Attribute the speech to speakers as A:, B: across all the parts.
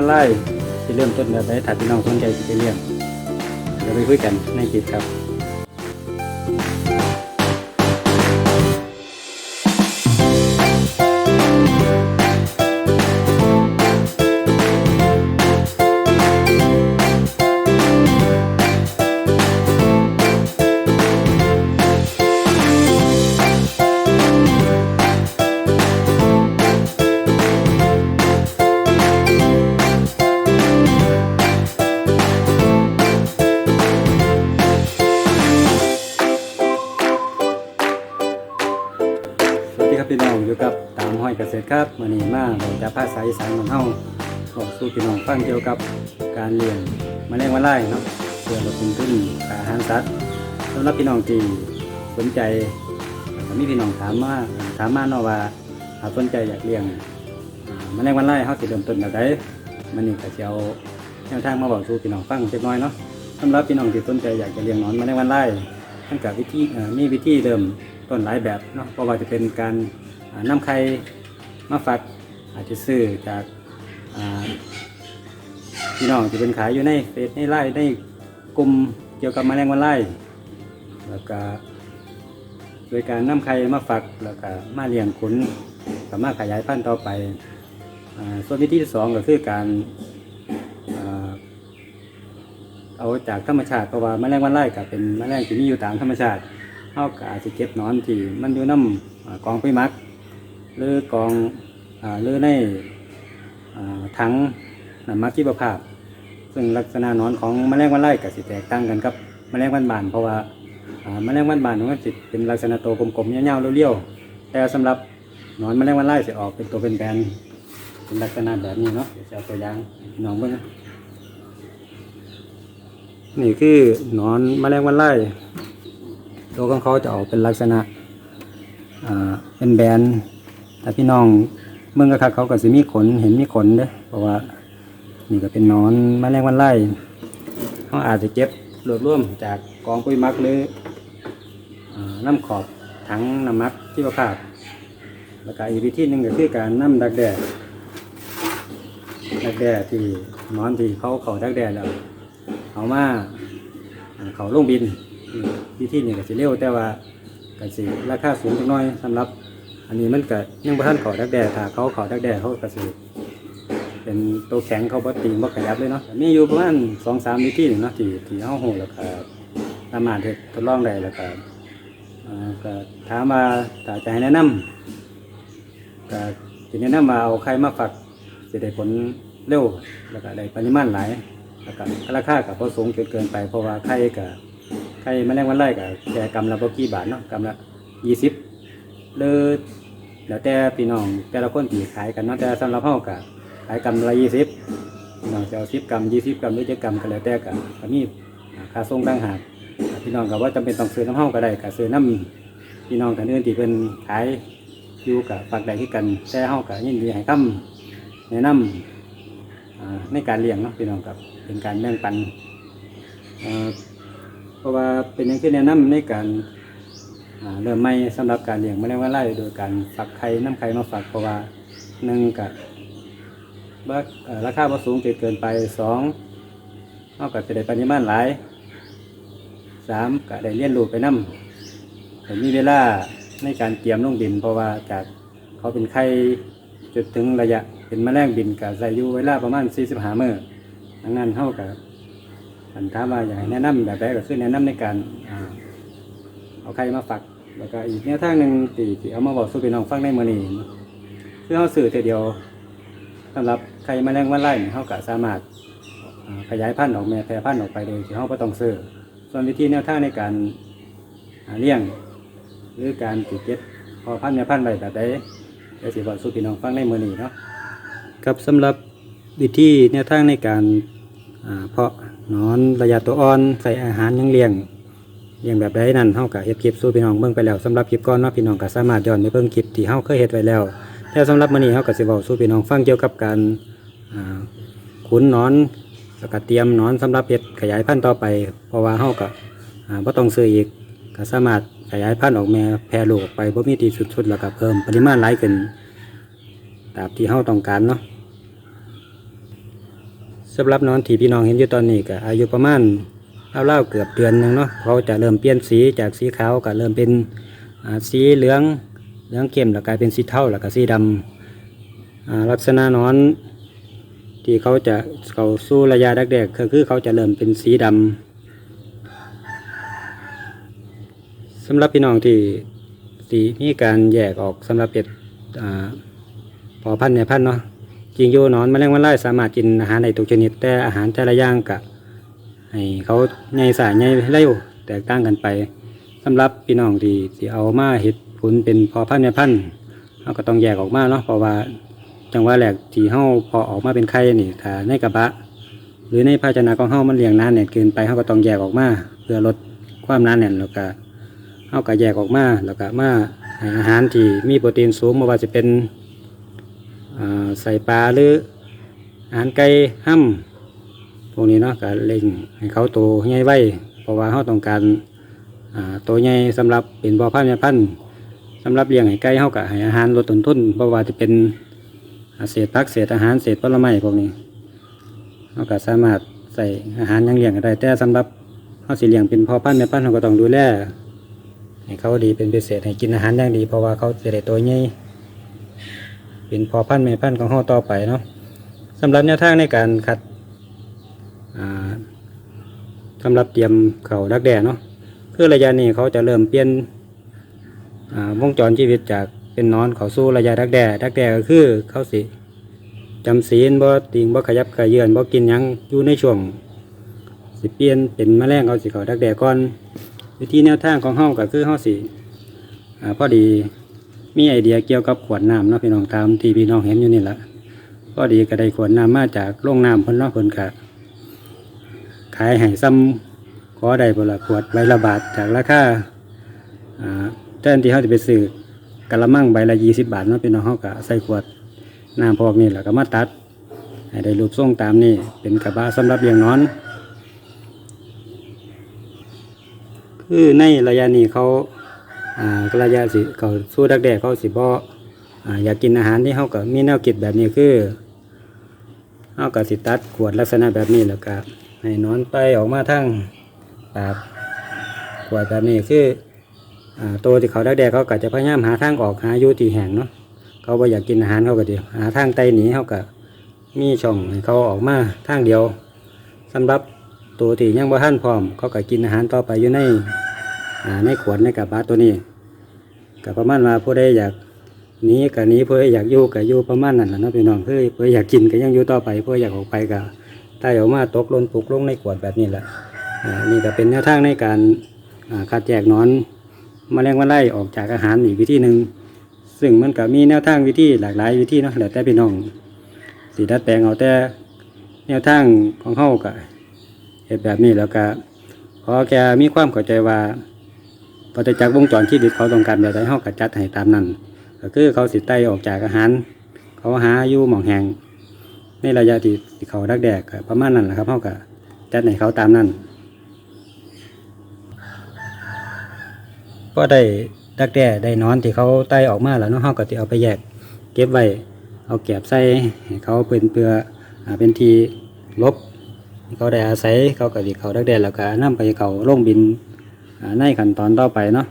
A: วันไล่ที่เริ่มต้นแบบไหนถ้าพี่น้องสนใจจะไปเลี้ยงเดี๋ยวไปคุยกันในคลิปครับ ครับวันนี้มาเราจะพาสายอีสานของเฮาบอกสู่พี่น้องฟังเกี่ยวกับการเลี้ยงแมลงวันไล่เนาะเพื่อลดต้นทุนค่าอาหารสัตว์สำหรับพี่น้องที่สนใจมีพี่น้องถามมาถามมาเนาะว่าถ้าสนใจอยากเลี้ยงอ่าแมลงวันไล่เฮาสิเริ่มต้นแบบใดมันนี่ก็สิเอาแนวทางมาบอกสู่พี่น้องฟังเล็กน้อยเนาะสำหรับพี่น้องที่สนใจอยากจะเลี้ยงนอนแมลงวันไล่ทั้งกับวิธีมีวิธีเดิมต้นหลายแบบเนาะเพราะว่าจะเป็นการอ่านำไข่ มาฝักอาจจะซื้อจากพี่น้องที่เป็นขายอยู่ในเฟซในไลน์ในกลุ่มเกี่ยวกับแมลงวันไล่แล้วก็โดยการนำไข่มาฝักแล้วก็มาเลี้ยงขุนสามารถขยายพันธุ์ต่อไปอส่วนวิธีที่สองก็คือการอเอาจากธรรมชาติเพราะว่าแมลงวันไล่ก็เป็นแมลงที่มีอยู่ตามธรรมชาติเขาก็อาจจะเก็บนอนที่มันอยู่น้ำกองปุ๋ยหมัก หรือกองอหรือในอ่าถังน้ำมักชีวภาพ ซึ่งลักษณะนอนของแมลงวันไล่ก็สิแตกต่างกันกับแมลงวันบานเพราะว่าแมลงวันบานมันก็สิเป็นลักษณะโตวกลมๆยาวๆเรียวๆแต่สำหรับนอนแมลงวันไล่สิออกเป็นตัวเป็นแบนเป็นลักษณะแบบนี้เนาะจะเอาตัวอย่างน้องเบิ่งนี่คือนอนแมลงวันไล่ตัวของเขาจะออกเป็นลักษณะเป็นแบน แต่พี่น้องเมื่อกระคักเขาก็สิมีขนเห็นมีขนเด้เพราะว่า นี่ก็เป็นนอนแมลงวันไล่เขาอาจจะเก็บรวบรวมจากกองปุ๋ยมักหรือน้ำขอบถังน้ำมักที่ประภาพแล้วก็อีกวิธีหนึ่งก็คือการน้ำดักแด้ดักแด้ที่นอนที่เขาเขาดักแด้แล้วเอามาอ่าเขาลงบินวิธีนี้ก็สิเร็วแต่ว่าก็สิราคาสูงจักน้อยสำหรับ อันนี้มันก็ยังบ่ทันเขาดักแด่ถ้าเขาเขาดักแด่เขาก็สิเป็นตัวแข็งเขาบ่ตีบ่ขยับเลยเนาะมีอยู่ประมาณ2-3วิธีนี่เนาะที่ที่เฮาฮู้แล้วก็สามารถเฮ็ดทดลองได้แล้วก็อ่าก็ถามว่าถ้าจะให้แนะนำก็สิแนะนำว่าเอาไข่มาฝักสิได้ผลเร็วแล้วก็ได้ปริมาณหลายแล้วก็ราคากับพอสูงจนเกินไปเพราะว่าไข่กับไข่แมลงวันไล่กับแค่กำละบ่กี่บาทเนาะกำละยี่สิบเลย แล้วแต่พี่น้องแต่ละคนที่ขายกันเนาะแต่สำหรับเฮาก็ขายกำละยี่สิบพี่น้องจะเอาสิบกำยี่สิบกำหรือจะกำก็แล้วแต่ก็ก็มีค่าส่งต่างหากพี่น้องก็ว่าจำเป็นต้องซื้อน้ำเฮาก็ได้ก็ซื้อน้ำพี่น้องกันอื่นที่เป็นขายอยู่กับฝากใดที่กันแต่เฮาก็ยินดีให้คำแนะนำในการเลี้ยงเนาะพี่น้องครับเป็นการแบ่งปันเพราะว่าเป็นอย่างที่แนะนำในการ เริ่มใหม่สำหรับการเลี้ยงแมลงวันไล่โดยการฝักไข่น้ำไข่มาฝักเพราะว่าหนึ่งกับว่าราคาบ่สูงจนเกินไปสองเท่ากับจะได้ปริมาณหลายสามก็ได้เรียนรู้ไปนํแต่มีเวลาในการเตรียมลงดิน เพราะว่าจากเขาเป็นไข่จนถึงระยะเป็นแมลงบินกับใส่ยูเวลาประมาณ45มื้อดังนั้นเท่ากับอันถามาอยากให้แนะนำแบบใดก็คือแนะนำในการเอาไข่มาฝัก แล้วก็อีกแนวทางหนึ่งที่ที่เอามาบอกสู่พี่น้องฟังในมือนี้คือเฮาซื้อเทีเดียวสำหรับไข่แมลงวันไล่เฮาก็สามารถขยายพันธุ์ออกแม่แพร่พันธุ์ออกไปโดยที่เฮาบ่ต้องซื้อส่วนวิธีแนวทางในการเลี้ยง หรือการติดเก็บพอพันธุ์แม่พันธุ์ไว้แบบใดเดี๋ยวสิบอกสู่พี่น้องฟังในมือนี้เนาะครับสำหรับวิธีแนวทางในการเพาะนอนระยะตัวอ่อนใส่อาหารยังเลี้ยง เลี้ยงแบบใดนั่นเฮาก็เฮ็ดคลิปสู่พี่น้องเบิ่งไปแล้วสำหรับคลิปก่อนเนาะพี่น้องก็สามารถย้อนไปเบิ่งคลิปที่เฮาเคยเฮ็ดไว้แล้วแต่สำหรับมื้อนี้เฮาก็สิเว้าสู่พี่น้องฟังเกี่ยวกับการขุนนอนแล้วก็เตรียมนอนสำหรับเฮ็ดขยายพันธุ์ต่อไป เพราะว่าเฮาก็อ่าบ่ต้องซื้ออีกก็สามารถขยายพันธุ์ออกแม่แพร่ลูกออกไปบ่มีที่สุดๆแล้วก็เพิ่มปริมาณหลายขึ้นตามที่เฮาต้องการเนาะสำหรับนอนที่พี่น้องเห็นอยู่ตอนนี้ก็อายุประมาณ เล่าๆเกือบเดือนหนึงเนาะเขาจะเริ่มเปลี่ยนสีจากสีขาวก็เริ่มเป็นสีเหลืองเหลืองเข้มแล้วกลายเป็นสีเทาแล้วก็สีดำอ่าลักษณะนอน ที่เขาจะเขาสู้ระยะแรกๆก็คือเขาจะเริ่มเป็นสีดำสำหรับพี่น้องที่สีมีการแยกออกสำหรับเป็ดอ่าพอพันธุ์ในพันธุ์เนาะจริงอยู่นอนแมลงวันไล่สามารถกินอาหารในทุกชนิดแต่อาหารแต่ละอย่างกะ ให้เขาใหญ่สายใหญ่เร็วแตกต่างกันไปสำหรับพี่น้องที่ที่เอามาเห็ดผลเป็นพอพันธุ์ในพันธุ์เขาก็ต้องแยกออกมาเนาะเพราะว่าจังหวะแรกที่เฮาพอออกมาเป็นไข่นี่ถ้าในกระบะ หรือในภาชนะของเฮามันเลี้ยงนานแน่นเกินไปเฮาก็ต้องแยกออกมา เพื่อลดความนานแน่นแล้วก็เฮาก็แยกออกมาแล้วก็มาอาหารที่มีโปรตีนสูงไม่ว่าจะเป็นใส่ปลาหรืออาหารไก่ห้ำ วกนี้เนาะก็เล่งให้เขาโตใหญ่ไวเพราะว่าเฮาต้องการอ่าโตใหญ่สำหรับเป็นบ่อพันธุ์แม่พันธุ์สำหรับเลี้ยงให้ไก่เฮาก็ให้อาหารลดต้นทุนเพราะว่าจะเป็นเศษพักเศษอาหารเศษผลไม้พวกนี้เราก็สามารถใส่อาหารยังเลี้ยงได้แต่สำหรับเขาสิเลี้ยงเป็นพ่อพันธุ์แม่พันธุ์เราก็ต้องดูแลให้เขาดีเป็นพิเศษให้กินอาหารอย่างดี เพราะว่าเขาจะได้ตัวใหญ่เป็นพ่อพันธุ์แม่พันธุ์ของเขาต่อไปเนาะสำหรับแนวทางในการคัด สำหรับเตรียมเขาดักแด้เนาะคือระยะนี้เขาจะเริ่มเปลี่ยนวงจรชีวิตจากเป็นนอนเขาสู้ระยะดักแด่ดักแด่ก็คือเขาสิจำศีลบ่ติงบ่ขยับขยื่นบ่กินยังอยู่ในช่วงสิเปลี่ยนเป็นแมลงเขาสิเขาดักแด่ก่อนวิธีแนวทางของเฮาก็คือเฮาสิพอดีมีไอเดียเกี่ยวกับขวดน้ำเนาะพี่น้องตามที่พี่น้องเห็นอยู่นี่แหละพอดีก็ได้ขวดน้ำมาจากโรงน้ำเพิ่นเนาะเพิ่นก็ ขายให้ซ้ำขอได้บละขวดใบละบาทจากราคาอ่าแทนที่เขาจะไปซื้อกะละมังใบละยี่สิบบาทเนาะพี่น้องเขาก็ใส่ขวดน้ำพวกนี้แหล้วก็มาตัดให้ได้รูปทรงตามนี้เป็นกระบะสำหรับเลี้ยงนอน คือในระยะนี้เขาอ่าระยะสิเขาสู้ดักแดกเขาสิบ่อ่าอยากกินอาหารที่เขาก็มีแนวคิดแบบนี้คือเขาก็สิตัดขวดลักษณะแบบนี้แล้วก็ ให้นอนไปออกมาทั้งปากขวดแบบนี้คือตัวที่เขาดักแดกเขาก็จะพยายามหาทางออกหาอยู่ที่แห่งเนาะเขาบ่อยากกินอาหารเขาก็เดียวหาทางไตหนีเขาก็มีช่องให้เขาออกมาทางเดียวสำหรับตัวที่ยังบ่ทันพร้อม เขาก็กินอาหารต่อไปอยู่ในในขวดในกระบะตัวนี้ก็ประมาณว่าผู้ใดอยากหนีก็หนีผู้ใดอยากอยู่ก็อยู่ประมาณนั้นแหละเนะพี่น้องคืออยากกินก็ยังอยู่ต่อไปผู้ใดอยากออกไปก็ ไต่ออกมาตกหล่นปลุกลงในขวดแบบนี้แหละอ่านี่ก็เป็นแนวทางในการอาคัดแยกนอนมแมลงวันไล่ออกจากอาหารอีกวิธีหนึ่งซึ่งมันก็มีแนวทางวิธีหลากหลายวิธีเนาะแล้วแต่พี่น้องสีดัดแปลงเอาแต่แนวทางของเขาก็เห็นแบบนี้แล้วก็ขอแกมีความเข้าใจว่าปฏิจักวงจรชีวิตเขาต้องการแบบใดเขาก็จัดให้ตามนั้นก็คือเขาสิไตออกจากอาหาร เขาหาอยู่หมองแหง ในระยะที่เขาดักแดกประมาณนั้นแหละครับเขาก็จัดให้เขาตามนั้นก็ได้ดักแด้ได้นอนที่เขาไต่ออกมาแล้วเนาะเฮาก็สิเอาไปแยก เก็บไว้เอาแก็บใส่เขาเป็นเปลืออ่าเป็นทีลบเขาได้อาศัยเขาก็สิเขาดักแด้แล้วก็นำไปเขาลงบินในขั้นตอนต่อไปเนาะ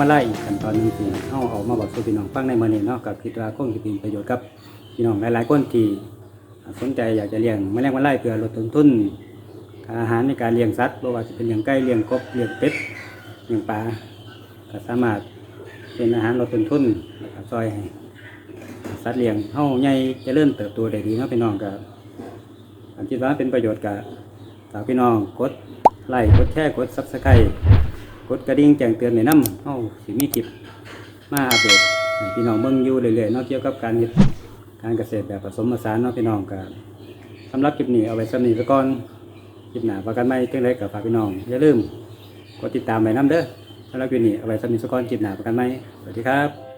A: มาไล่อีกขั้นตอนหนึงที่เฮาเอามาบอกสู่พี่น้องฟังในมื้อนี้เนาะก็คิดว่าคงสิเป็นประโยชน์กับพี่น้องหลายๆคนที่สนใจอยากจะเลี้ยงแมลงวันไล่เพื่อลดต้นทุนอาหารในการเลี้ยงสัตว์บ่ว่าจะเป็นเลี้ยงไก่เลี้ยงกบเลี้ยงเป็ดเลี้ยงปลาก็สามารถเป็นอาหารลดต้นทุนแล้วก็ช่วยให้สัตว์เลี้ยงเฮาใหญ่เจริญเติบโตได้ดีเนาะพี่น้องก็ผมคิดว่าเป็นประโยชน์กับฝากพี่น้องกดไลค์กดแชร์กด Subscribe กดกระดิ่งแจ้งเตือนในน้ำเฮาสิมีคลิปมาอัปเดตพี่น้องเบิ่งอยู่เรื่อยๆเนาะเกี่ยวกับการเฮ็ดการเกษตรแบบผสมผสานเนาะพี่น้องก็สำหรับคลิปนี้เอาไว้สำนี้ซะก่อนคลิปหน้าประกันไหม่จังไดก็ฝากพี่น้องอย่าลืมกดติดตามไว้นํเด้อสำหรับคลิปนี้เอาไว้สำนี้ซะก่อนคลิปหน้าประกันไหม่สวัสดีครับ